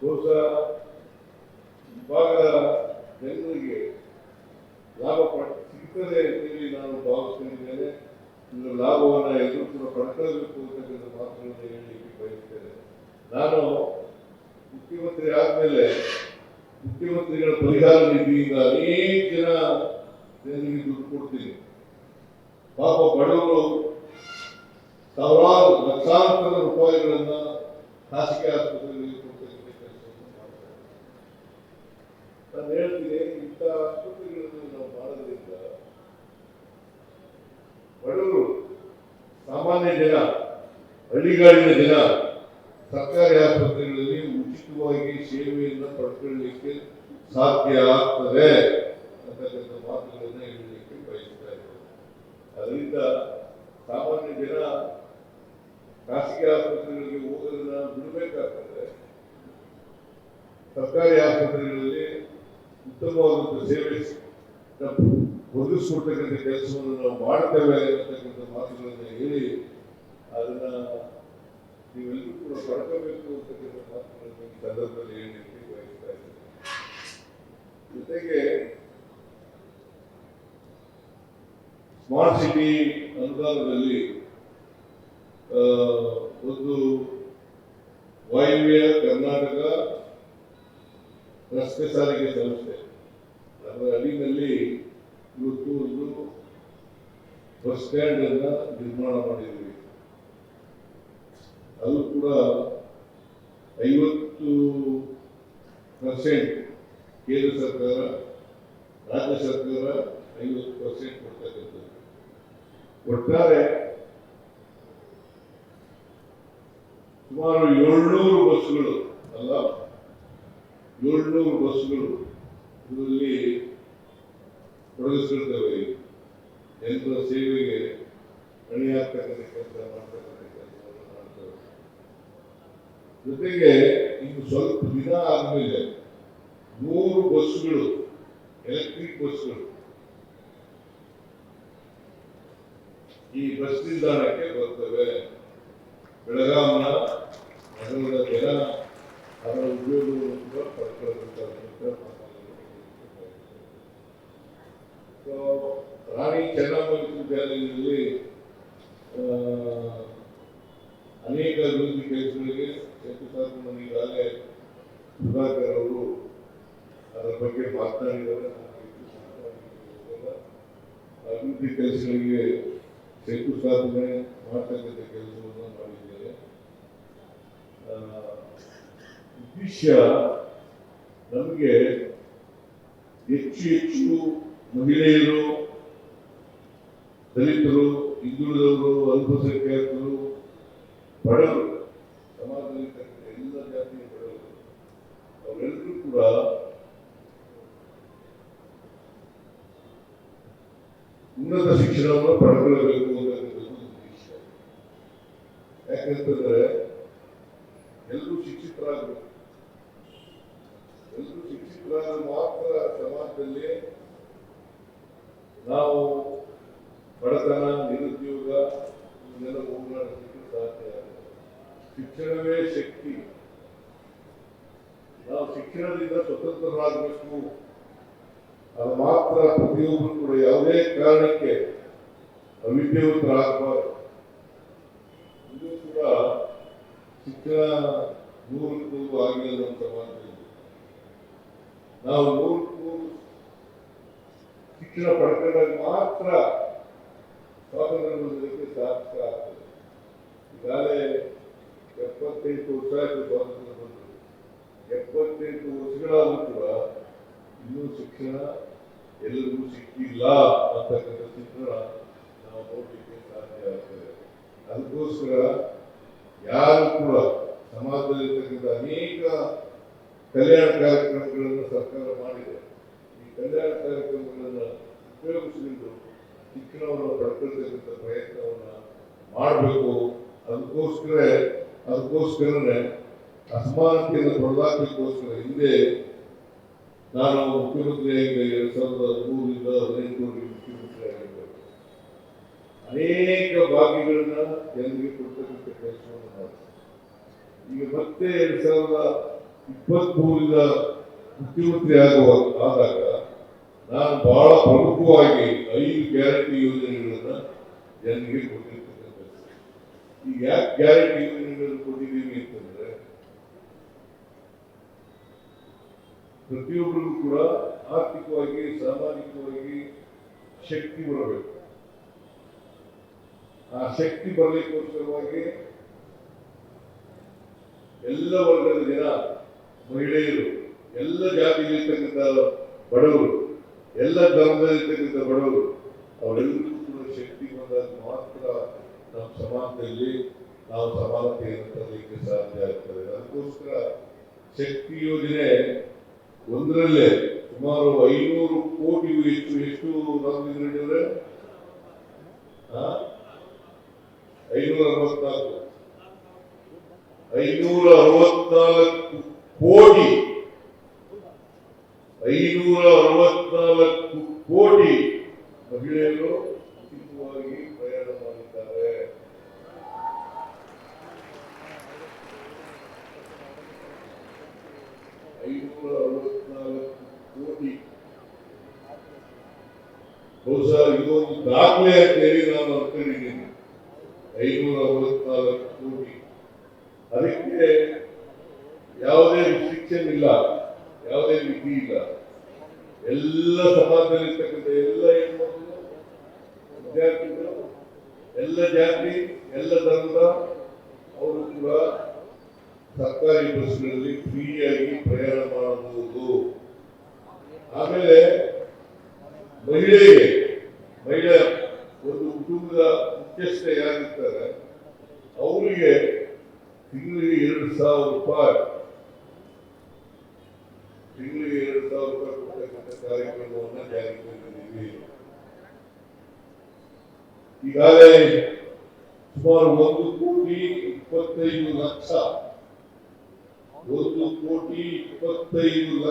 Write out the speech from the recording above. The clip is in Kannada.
ಬಹುಶಃ ಭಾಗದ ಜನರಿಗೆ ಲಾಭ ಸಿಗ್ತದೆ ಅಂತೇಳಿ ನಾನು ಭಾವಿಸ್ತಿದ್ದೇನೆ ಇದು ಲಾಭವನ್ನು ಎಲ್ಲರೂ ಕೂಡ ಪಡ್ಕೊಳ್ಬೇಕು ಅಂತಕ್ಕಂಥ ಮಾತುಗಳನ್ನು ಹೇಳಲಿಕ್ಕೆ ಬಯಸ್ತೇನೆ. ನಾನು ಮುಖ್ಯಮಂತ್ರಿ ಆದಮೇಲೆ ಮುಖ್ಯಮಂತ್ರಿಗಳ ಪರಿಹಾರ ನಿಧಿಯಿಂದ ಅನೇಕ ಜನ ಜನರಿಗೆ ದುಡ್ಡು ಕೊಡ್ತೀನಿ. ಪಾಪ ಬಡವರು ಸಾವಿರಾರು ಲಕ್ಷಾಂತರ ರೂಪಾಯಿಗಳನ್ನು ಖಾಸಗಿ ಆಸ್ಪತ್ರೆಗಳಿಗೆ ಕೊಡ್ತಕ್ಕಂಥ ಕೆಲಸವನ್ನು ಮಾಡ್ತಾರೆ ನಾನು ಹೇಳ್ತೀನಿ, ಇಂಥ ಆಸ್ಪತ್ರೆಗಳನ್ನು ನಾವು ಮಾಡೋದ್ರಿಂದ ಬಡವರು, ಸಾಮಾನ್ಯ ಜನ, ಹಳ್ಳಿಗಾಡಿನ ಜನ, ಸರ್ಕಾರಿ ಆಸ್ಪತ್ರೆಗಳಲ್ಲಿ ಉಚಿತವಾಗಿ ಸೇವೆಯನ್ನು ಪಡ್ಕೊಳ್ಳಿಕ್ಕೆ ಸಾಧ್ಯ ಆಗ್ತದೆ ಅಂತಕ್ಕಂಥ ಮಾತುಗಳನ್ನು ಹೇಳಲಿಕ್ಕೆ ಬಯಸ್ತಾ ಅದರಿಂದ ಸಾಮಾನ್ಯ ಜನ ಖಾಸಗಿ ಆಸ್ಪತ್ರೆಗಳಿಗೆ ಹೋಗೋದನ್ನ ಬಿಡಬೇಕಾಗ್ತದೆ. ಸರ್ಕಾರಿ ಆಸ್ಪತ್ರೆಗಳಲ್ಲಿ ಉತ್ತಮವಾದಂಥ ಸೇವೆ ಒದಗಿಸ್ಕೊಡ್ತಕ್ಕಂಥ ಕೆಲಸವನ್ನು ನಾವು ಮಾಡ್ತೇವೆ ಅಂತಕ್ಕಂಥ ಮಾತುಗಳನ್ನು ಹೇಳಿ ಅದನ್ನ ನೀವೆಲ್ಲರೂ ಕೂಡ ಪಡ್ಕೋಬೇಕು ಅಂತಕ್ಕಂಥ ಮಾತುಗಳನ್ನು ಈ ಸಂದರ್ಭದಲ್ಲಿ ಹೇಳಲಿಕ್ಕೆ ಬಯಸ್ತಾ ಇದ್ದೇನೆ. ಜೊತೆಗೆ ಸ್ಮಾರ್ಟ್ ಸಿಟಿ ಅನುದಾನದಲ್ಲಿ ಒಂದು ವಾಯುವ್ಯ ಕರ್ನಾಟಕ ರಸ್ತೆ ಸಾರಿಗೆ ಸಂಸ್ಥೆ. ಅದರ ಅಡಿನಲ್ಲಿ ಇವತ್ತು ಒಂದು ಬಸ್ ಸ್ಟ್ಯಾಂಡ್ ಅನ್ನ ನಿರ್ಮಾಣ ಮಾಡಿದ್ದೀವಿ. ಅದು ಕೂಡ ಐವತ್ತು ಪರ್ಸೆಂಟ್ ಕೇಂದ್ರ ಸರ್ಕಾರ, ರಾಜ್ಯ ಸರ್ಕಾರ ಐವತ್ತು ಪರ್ಸೆಂಟ್ ಕೊಡ್ತಕ್ಕಂಥದ್ದು ಒಟ್ಟಾರೆ ಸುಮಾರು ಏಳ್ನೂರು ಬಸ್ಗಳು ಅಲ್ಲ, ಏಳ್ನೂರು ಬಸ್ಗಳು ಇದರಲ್ಲಿ ತೊಡಗಿಸಿರ್ತವೆ ಜನರ ಸೇವೆಗೆ ಅಣಿಯಾಗ್ತಕ್ಕಂಥ ಕೆಲಸ ಮಾಡ್ತಕ್ಕಂಥ ಕೆಲಸವನ್ನು ಮಾಡ್ತವೆ. ಜೊತೆಗೆ ಇನ್ನು ಸ್ವಲ್ಪ ದಿನ ಆದಮೇಲೆ ಮೂರು ಬಸ್ಗಳು ಎಲೆಕ್ಟ್ರಿಕ್ ಬಸ್ಗಳು ಈ ಬಸ್ ನಿಲ್ದಾಣಕ್ಕೆ ಬರ್ತವೆ. ಬೆಳಗಾವಿನ ನಗರದ ಜನ ಅದರ ಉದ್ಯೋಗವನ್ನು ಕೂಡ ಪಡ್ಕೊಳ್ಬೇಕಾದಂತ ಸೊ ರಾಣಿ ಚೆನ್ನಮ್ಮ ವಿಶ್ವವಿದ್ಯಾಲಯದಲ್ಲಿ ಆ, ಅನೇಕ ಅಭಿವೃದ್ಧಿ ಕೆಲಸಗಳಿಗೆ ಶಂಕುಸ್ಥಾಪನೆ ಈಗಾಗಲೇ ಸುಧಾಕರ್ ಅವರು ಅದರ ಬಗ್ಗೆ ಮಾತನಾಡಲಿಕ್ಕೆ ಅಭಿವೃದ್ಧಿ ಕೆಲಸಗಳಿಗೆ ಶಂಕುಸ್ಥಾಪನೆ ಮಾಡ್ತಕ್ಕಂಥ ಕೆಲಸವನ್ನು ಮಾಡಿದ್ದೇನೆ ಉದ್ದೇಶ ನಮಗೆ ಹೆಚ್ಚು ಹೆಚ್ಚು ಮಹಿಳೆಯರು, ದಲಿತರು, ಹಿಂದುಳಿದವರು, ಅಲ್ಪಸಂಖ್ಯಾತರು, ಬಡವರು ಸಮಾಜದಲ್ಲಿ ಇರ್ತಕ್ಕಂಥ ಎಲ್ಲ ಜಾತಿಯ ಬಡವರು ಅವರೆಲ್ಲರೂ ಉನ್ನತ ಶಿಕ್ಷಣವನ್ನು ಪಡೆದುಕೊಳ್ಳಬೇಕು ಅನ್ನೋದು ಉದ್ದೇಶ ಯಾಕಂತಂದ್ರೆ ಎಲ್ಲರೂ ಶಿಕ್ಷಿತರಾಗಬೇಕು ಎಲ್ಲರೂ ಶಿಕ್ಷಿತರಾದ ಮಾತ್ರ ಸಮಾಜದಲ್ಲಿ ನಾವು ಬಡತನ ನಿರುದ್ಯೋಗ ಇದನ್ನೆಲ್ಲ ಹೋಗಲಾಡಿಸಲಿಕ್ಕೆ ಸಾಧ್ಯ ಆಗುತ್ತೆ ಶಿಕ್ಷಣವೇ ಶಕ್ತಿ ಶಿಕ್ಷಣದಿಂದ ಸ್ವತಂತ್ರರಾಗಬೇಕು ಅದು ಮಾತ್ರ ಪ್ರತಿಯೊಬ್ಬರು ಕೂಡ ಯಾವುದೇ ಕಾರಣಕ್ಕೆ ಅವಿದ್ಯಾವಂತರಾಗಬಾರದು ಇದು ಕೂಡ ಶಿಕ್ಷಣ ನೂರಕ್ಕೂ ನೂರು ಆಗಿಲ್ಲ ಅಂತ ನಾವು ನೂರಕ್ಕೂ ನೂರು ಶಿಕ್ಷಣ ಪಡ್ಕೊಂಡಾಗ ಮಾತ್ರ ಸ್ವಾತಂತ್ರ್ಯ ಸಾರ್ಥಕ ಆಗ್ತದೆ. ಈಗಾಗಲೇ ಎಪ್ಪತ್ತೈದು ವರ್ಷ ಆಯ್ತು ಸ್ವಾತಂತ್ರ್ಯ. ಎಪ್ಪತ್ತೆಂಟು ವರ್ಷಗಳಾದರೂ ಕೂಡ ಇನ್ನೂ ಶಿಕ್ಷಣ ಎಲ್ಲರಿಗೂ ಸಿಕ್ಕಿಲ್ಲ ಅಂತಕ್ಕಂಥ ಚಿತ್ರ ನಾವು ನೋಡಲಿಕ್ಕೆ ಸಾಧ್ಯ ಆಗ್ತದೆ ಅದಕ್ಕೋಸ್ಕರ ಯಾರು ಕೂಡ ಸಮಾಜದಲ್ಲಿರ್ತಕ್ಕಂಥ ಅನೇಕ ಕಲ್ಯಾಣ ಕಾರ್ಯಕ್ರಮಗಳನ್ನು ಸರ್ಕಾರ ಮಾಡಿದೆ. ಈ ಕಲ್ಯಾಣ ಕಾರ್ಯಕ್ರಮಗಳನ್ನು ಉಪಯೋಗಿಸಿಕೊಂಡು ಶಿಕ್ಷಣವನ್ನು ಪಡ್ಕೊಳ್ತಕ್ಕಂಥ ಪ್ರಯತ್ನವನ್ನು ಮಾಡಬೇಕು. ಅದಕ್ಕೋಸ್ಕರ ಅದಕ್ಕೋಸ್ಕರನೇ ಅಸಮಾನತೆಯನ್ನು ತೊಡೆದಾಕಲಿಕ್ಕೋಸ್ಕರ ಹಿಂದೆ ನಾನು ಮುಖ್ಯಮಂತ್ರಿಯಾಗಿ ಎರಡು ಸಾವಿರದ ಹದಿಮೂರರಿಂದ ಹದಿನೈದು ಮುಖ್ಯಮಂತ್ರಿ ಆಗಿದ್ದೆ ಅನೇಕ ಭಾಗ್ಯಗಳನ್ನ ಜನರಿಗೆ ಕೊಡ್ತಕ್ಕಂಥ ಕೆಲಸವನ್ನು ಈಗ ಮತ್ತೆ ಎರಡು ಸಾವಿರದ ಇಪ್ಪತ್ಮೂರಿಂದ ಮುಖ್ಯಮಂತ್ರಿ ಆಗುವ ಆದಾಗ ನಾನು ಬಹಳ ಪ್ರಮುಖವಾಗಿ ಐದು ಗ್ಯಾರಂಟಿ ಯೋಜನೆಗಳನ್ನ ಜನರಿಗೆ ಕೊಟ್ಟಿರ್ತಕ್ಕಂಥದ್ದು ಈಗ ಯಾಕೆ ಗ್ಯಾರಂಟಿ ಯೋಜನೆಗಳನ್ನು ಕೊಟ್ಟಿದ್ದೀವಿ ಅಂತಂದ್ರೆ ಪ್ರತಿಯೊಬ್ಬರಿಗೂ ಕೂಡ ಆರ್ಥಿಕವಾಗಿ, ಸಾಮಾಜಿಕವಾಗಿ ಶಕ್ತಿ ಬರಬೇಕು. ಆ ಶಕ್ತಿ ಬರಲಿಕ್ಕೋಸ್ಕರವಾಗಿ ಎಲ್ಲ ವರ್ಗದ ಜನ, ಮಹಿಳೆಯರು, ಎಲ್ಲ ಜಾತಿಯಲ್ಲಿರ್ತಕ್ಕಂಥ ಬಡವರು, ಎಲ್ಲ ಧರ್ಮದಲ್ಲಿರ್ತಕ್ಕಂಥ ಬಡವರು, ಅವರೆಲ್ಲರಿಗೂ ಕೂಡ ಶಕ್ತಿ ಬಂದಾಗ ಮಾತ್ರ ನಮ್ಮ ಸಮಾಜದಲ್ಲಿ ನಾವು ಸಮಾನತೆಯನ್ನು ತರಲಿಕ್ಕೆ ಸಾಧ್ಯ ಆಗ್ತದೆ. ಅದಕ್ಕೋಸ್ಕರ ಶಕ್ತಿ ಯೋಜನೆ ಒಂದರಲ್ಲೇ ಸುಮಾರು ಐನೂರು ಕೋಟಿಗೂ ಹೆಚ್ಚು ಎಷ್ಟು ಆ? ಐನೂರ ಅರವತ್ನಾಲ್ಕು. ಐನೂರ ಅರವತ್ನಾಲ್ಕು ಕೋಟಿ. ಐನೂರ ಅರವತ್ನಾಲ್ಕು ಕೋಟಿ ಮಹಿಳೆಯರು ಉಚಿತವಾಗಿ ಪ್ರಯಾಣ ಮಾಡಿದ್ದಾರೆ ಐನೂರ ಅರವತ್ನಾಲ್ಕು ಕೋಟಿ ಬಹುಶಃ ಇದೊಂದು ದಾಖಲೆ ಅಂತ ಹೇಳಿ ನಾನು ಅನ್ಕೊಂಡಿದ್ದೀನಿ ಐನೂರ ಅರವತ್ನಾಲ್ಕು ಕೋಟಿ. ಅದಕ್ಕೆ ಯಾವುದೇ ರಿಸ್ಟ್ರಿಕ್ಷನ್ ಇಲ್ಲ ಯಾವುದೇ ಮಿತಿ ಇಲ್ಲ ಎಲ್ಲ ಸಮಾಜದಲ್ಲಿರ್ತಕ್ಕಂಥ ಎಲ್ಲ ಹೆಣ್ಮಕ್ಳು, ವಿದ್ಯಾರ್ಥಿಗಳು, ಎಲ್ಲ ಜಾತಿ, ಎಲ್ಲ ಧರ್ಮದ ಅವರು ಕೂಡ ಸರ್ಕಾರಿ ಬಸ್ಗಳಲ್ಲಿ ಫ್ರೀಯಾಗಿ ಪ್ರಯಾಣ ಮಾಡಬಹುದು. ಆಮೇಲೆ ಮಹಿಳೆಗೆ ಮಹಿಳೆ ಒಂದು ಕುಟುಂಬದ ಮುಖ್ಯಸ್ಥ ಯಾರಿರ್ತಾರೆ, ಅವರಿಗೆ ತಿಂಗಳಿಗೆ ಎರಡು ಸಾವಿರ ರೂಪಾಯಿ, ತಿಂಗಳಿಗೆ ಎರಡು ಸಾವಿರ ರೂಪಾಯಿ ಕೊಡ್ತಕ್ಕಂಥ ಕಾರ್ಯಕ್ರಮವನ್ನು ಜಾರಿಗೆ ತಂದಿದ್ದೀವಿ. ಈಗಾಗಲೇ ಸುಮಾರು ಒಂದು ಕೋಟಿ ಇಪ್ಪತ್ತೈದು ಲಕ್ಷ, ಒಂದು ಕೋಟಿ ಇಪ್ಪತ್ತೈದು ಲಕ್ಷ